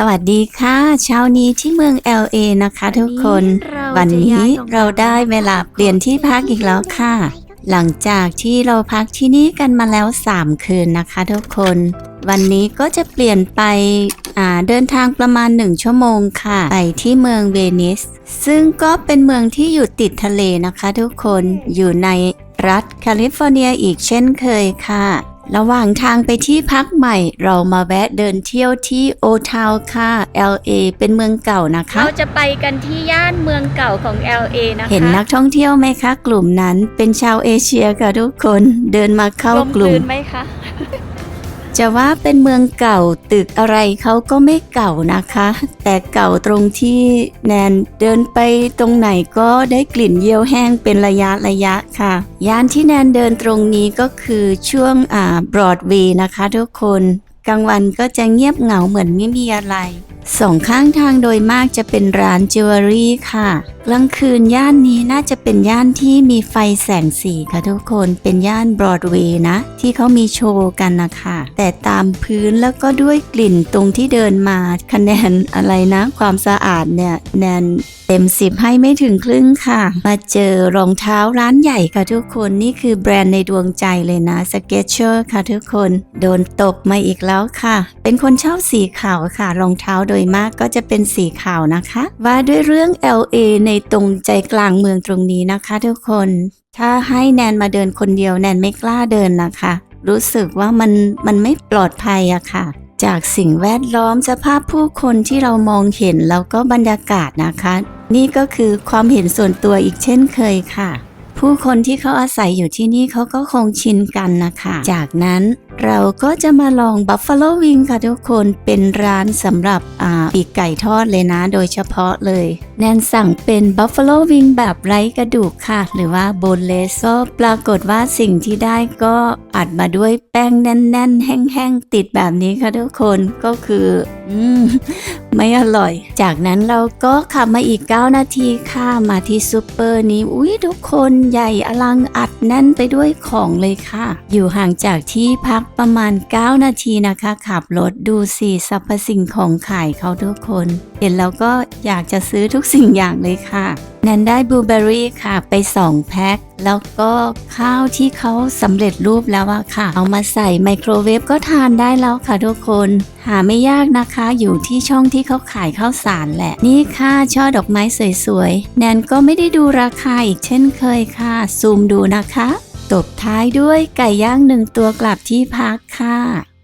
สวัสดีค่ะ เช้านี้ที่เมือง LA นะคะทุกคน วัวันนนี้นี้เราเราจะย้ายได้เวลาเปลี่ยนที่พักอีกแล้วค่ะ หลังจากที่เราพักที่นี่กันมาแล้ว 3 คืนนะคะทุกคน วันนี้ก็จะเปลี่ยนไปอ่าเดินทางประมาณ 1 ชั่วโมงค่ะ ไปที่เมืองเวนิส ซึ่งก็เป็นเมืองที่อยู่ติดทะเลนะคะทุกคนอยู่ในรัฐแคลิฟอร์เนียอีกเช่นเคยค่ะ ระหว่างทางไปที่พักใหม่ เรามาแวะเดินเที่ยวที่โอทาวค่ะ LA เป็นเมืองเก่านะคะ เราจะไปกันที่ย่านเมืองเก่าของ LA นะคะ เห็นนักท่องเที่ยวไหมคะ กลุ่มนั้นเป็นชาวเอเชียค่ะทุกคน เดินมาเข้ากลุ่ลมมไหมคะ จะว่าเป็นเมืองเก่าตึกอะไรเขาก็ไม่เก่านะคะ แต่เก่าตรงที่แนนเดินไปตรงไหนก็ได้กลิ่นเยี่ยวแห้งเป็นระยะระยะค่ะ ย่านที่แนนเดินตรงนี้ก็คือช่วงอ่าบรอดเวย์นะคะทุกคนกลางวันก็จะเงียบเหงาเหมือนไม่มีอะไรสองข้างทางโดยมากจะเป็นร้านจิวเวลรี่ค่ะ กลางคืนย่านนี้น่าจะเป็นย่านที่มีไฟแสงสีค่ะทุกคนเป็นย่านบรอดเวย์นะ ที่เขามีโชว์กันนะคะแต่ตามพื้นแล้วก็ด้วยกลิ่นตรงที่เดินมาคะแนนอะไรนะ ความสะอาดเนี่ยแนนเต็มสิบให้ไม่ถึงครึ่งค่ะ มาเจอรองเท้าร้านใหญ่ค่ะทุกคนนี่คือแบรนด์ในดวงใจเลยนะ Skechers ค่ะทุกคน โดนตกมาอีกแล้วค่ะ เป็นคนชอบสีขาวค่ะ รองเท้าโดยมากก็จะเป็นสีขาวนะคะ ว่าด้วยเรื่อง LA ในตรงใจกลางเมืองตรงนี้นะคะ ทุกคน ถ้าให้แนนมาเดินคนเดียวแนนไม่กล้าเดินนะคะ รู้สึกว่ามันมันไม่ปลอดภัยอะค่ะ จากสิ่งแวดล้อมสภาพผู้คนที่เรามองเห็นแล้วก็บรรยากาศนะคะ นี่ก็คือความเห็นส่วนตัวอีกเช่นเคยค่ะ ผู้คนที่เขาอาศัยอยู่ที่นี่เขาก็คงชินกันนะคะ จากนั้น เราก็จะมาลองบัฟฟาโลวิงค่ะทุกคนเป็นร้านสำหรับปีกไก่ทอดเลยนะ โดยเฉพาะเลย แนนสั่งเป็นบัฟฟาโลวิงแบบไร้กระดูกค่ะ หรือว่าโบนเลสก็ปรากฏว่าสิ่งที่ได้ก็อัดมาด้วยแป้งแน่น ๆ แห้ง ๆ ติดแบบนี้ค่ะทุกคนก็คือ อืม ไม่อร่อย จากนั้นเราก็ขับมาอีก 9 นาทีค่ะ มาที่ซูเปอร์นี้ อุ้ยทุกคนใหญ่อลังอัดแน่นไปด้วยของเลยค่ะ อยู่ห่างจากที่พักประมาณ 9 นาทีนะคะ ขับรถดูสิสรรพสิ่งของขายเขาทุกคน เห็นแล้วก็อยากจะซื้อทุกสิ่งอย่างเลยค่ะแนนได้บลูเบอรี่ค่ะ ไป 2 แพ็ค แล้วก็ข้าวที่เขาสำเร็จรูปแล้วอะค่ะ เอามาใส่ไมโครเวฟก็ทานได้แล้วค่ะทุกคน หาไม่ยากนะคะอยู่ที่ช่องที่เขาขายข้าวสารแหละ นี่ค่ะช่อดอกไม้สวยๆ แนนก็ไม่ได้ดูราคาอีกเช่นเคยค่ะ ซูมดูนะคะ ตบท้ายด้วยไก่ย่างหนึ่งตัวกลับที่พักค่ะ